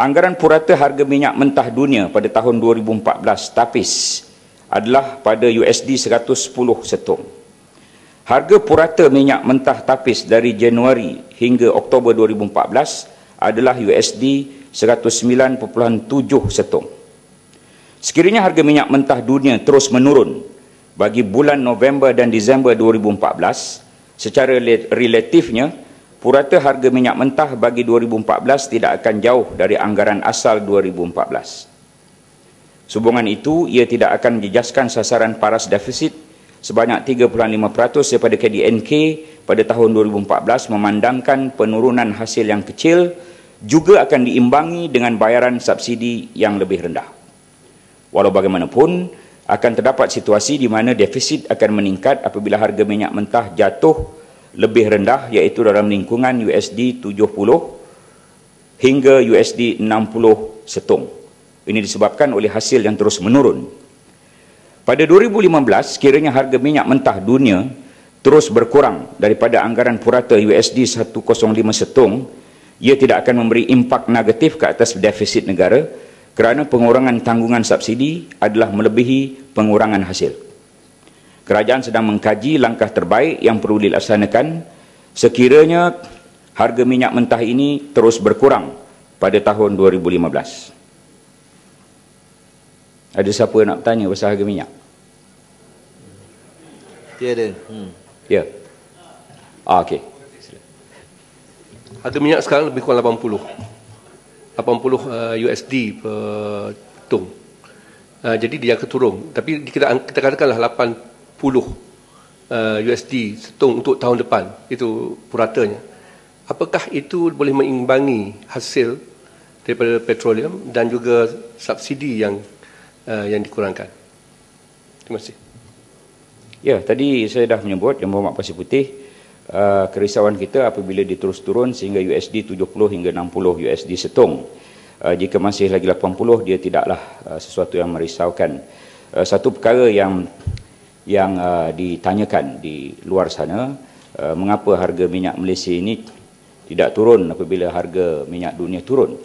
Anggaran purata harga minyak mentah dunia pada tahun 2014 tapis adalah pada USD 110 setung. Harga purata minyak mentah tapis dari Januari hingga Oktober 2014 adalah USD 109.7 setung. Sekiranya harga minyak mentah dunia terus menurun bagi bulan November dan Disember 2014, secara relatifnya purata harga minyak mentah bagi 2014 tidak akan jauh dari anggaran asal 2014. Sehubungan itu, ia tidak akan menjejaskan sasaran paras defisit sebanyak 3.5% daripada KDNK pada tahun 2014 memandangkan penurunan hasil yang kecil juga akan diimbangi dengan bayaran subsidi yang lebih rendah. Walau bagaimanapun, akan terdapat situasi di mana defisit akan meningkat apabila harga minyak mentah jatuh lebih rendah iaitu dalam lingkungan USD 70 hingga USD 60 setung. Ini disebabkan oleh hasil yang terus menurun. Pada 2015, kiranya harga minyak mentah dunia terus berkurang daripada anggaran purata USD 105 setung, ia tidak akan memberi impak negatif ke atas defisit negara kerana pengurangan tanggungan subsidi adalah melebihi pengurangan hasil kerajaan sedang mengkaji langkah terbaik yang perlu dilaksanakan sekiranya harga minyak mentah ini terus berkurang pada tahun 2015. Ada siapa nak bertanya pasal harga minyak? Tiada. Hmm. Ya. Ah, Okey. Harga minyak sekarang lebih kurang 80. 80 uh, USD per tung. Uh, jadi dia akan turun. Tapi kita, kita katakanlah uh, USD setung untuk tahun depan itu puratanya. Apakah itu boleh mengimbangi hasil daripada petroleum dan juga subsidi yang uh, yang dikurangkan? Terima kasih. Ya tadi saya dah menyebut yang berhormat pasir putih uh, kerisauan kita apabila diterus turun sehingga USD 70 hingga 60 USD setung. Uh, jika masih lagi 80 dia tidaklah uh, sesuatu yang merisaukan. Uh, satu perkara yang yang uh, ditanyakan di luar sana uh, mengapa harga minyak Malaysia ini tidak turun apabila harga minyak dunia turun.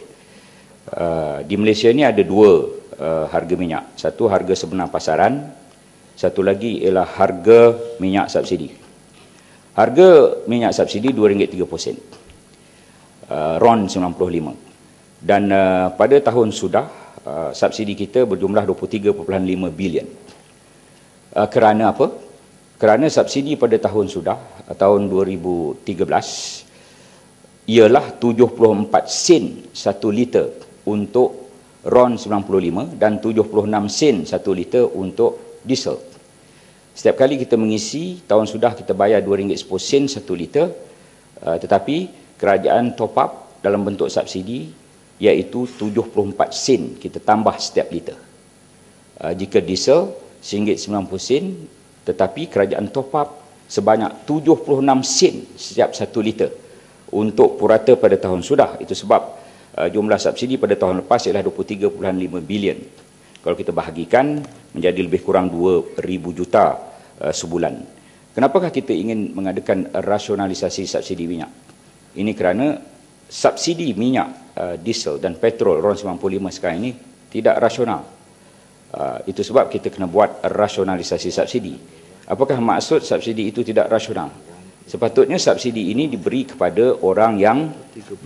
Uh, di Malaysia ini ada dua uh, harga minyak. Satu harga sebenar pasaran, satu lagi ialah harga minyak subsidi. Harga minyak subsidi RM2.30. Uh, RON 95. Dan uh, pada tahun sudah uh, subsidi kita berjumlah 23.5 bilion. Uh, kerana apa? Kerana subsidi pada tahun sudah, uh, tahun 2013, ialah 74 sen satu liter untuk RON 95 dan 76 sen satu liter untuk diesel. Setiap kali kita mengisi, tahun sudah kita bayar RM2.10 sen satu liter, uh, tetapi kerajaan top up dalam bentuk subsidi iaitu 74 sen kita tambah setiap liter. Jika diesel RM90 tetapi kerajaan top up sebanyak 76 sen setiap satu liter. Untuk purata pada tahun sudah itu sebab uh, jumlah subsidi pada tahun lepas ialah 23.5 bilion. Kalau kita bahagikan menjadi lebih kurang 2,000 juta uh, sebulan. Kenapakah kita ingin mengadakan rasionalisasi subsidi minyak? Ini kerana subsidi minyak uh, diesel dan petrol RON 95 sekarang ini tidak rasional Uh, itu sebab kita kena buat rasionalisasi subsidi. Apakah maksud subsidi itu tidak rasional? Sepatutnya subsidi ini diberi kepada orang yang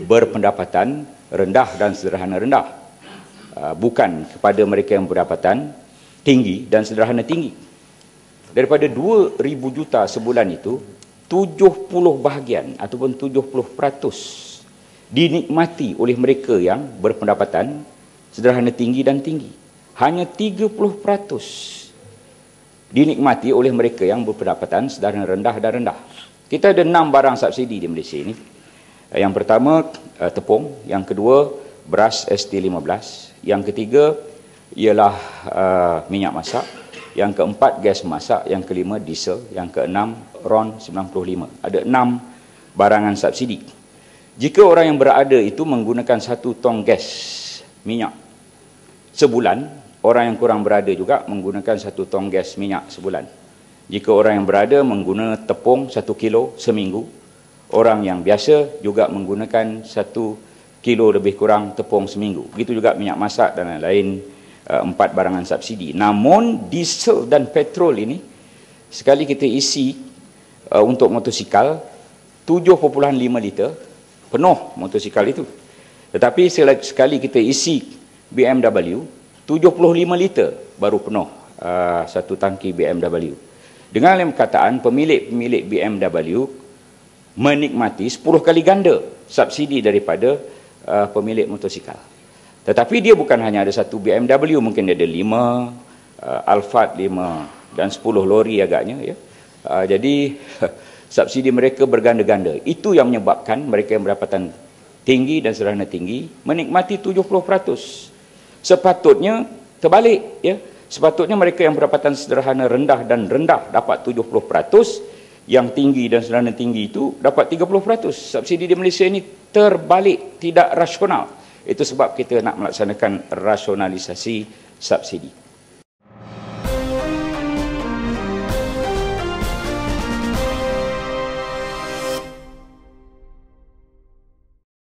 berpendapatan rendah dan sederhana rendah. Uh, bukan kepada mereka yang berpendapatan tinggi dan sederhana tinggi. Daripada 2,000 juta sebulan itu, 70 bahagian ataupun 70% dinikmati oleh mereka yang berpendapatan sederhana tinggi dan tinggi hanya 30% dinikmati oleh mereka yang berpendapatan sederhana rendah dan rendah. Kita ada enam barang subsidi di Malaysia ini. Yang pertama eh, tepung, yang kedua beras ST15, yang ketiga ialah uh, minyak masak, yang keempat gas masak, yang kelima diesel, yang keenam RON 95. Ada enam barangan subsidi. Jika orang yang berada itu menggunakan satu tong gas minyak sebulan, orang yang kurang berada juga menggunakan satu tong gas minyak sebulan. Jika orang yang berada menggunakan tepung satu kilo seminggu, orang yang biasa juga menggunakan satu kilo lebih kurang tepung seminggu. Begitu juga minyak masak dan lain-lain uh, empat barangan subsidi. Namun diesel dan petrol ini sekali kita isi uh, untuk motosikal 7.5 liter penuh motosikal itu. Tetapi sekali kita isi BMW 75 liter baru penuh uh, satu tangki BMW. Dengan lain perkataan pemilik-pemilik BMW menikmati 10 kali ganda subsidi daripada uh, pemilik motosikal. Tetapi dia bukan hanya ada satu BMW, mungkin dia ada lima, uh, Alphard lima dan sepuluh lori agaknya. Ya. Uh, jadi subsidi mereka berganda-ganda. Itu yang menyebabkan mereka yang berapatan tinggi dan sederhana tinggi menikmati 70%. Sepatutnya terbalik. ya. Sepatutnya mereka yang berapatan sederhana rendah dan rendah dapat 70%. Yang tinggi dan sederhana tinggi itu dapat 30%. Subsidi di Malaysia ini terbalik, tidak rasional. Itu sebab kita nak melaksanakan rasionalisasi subsidi.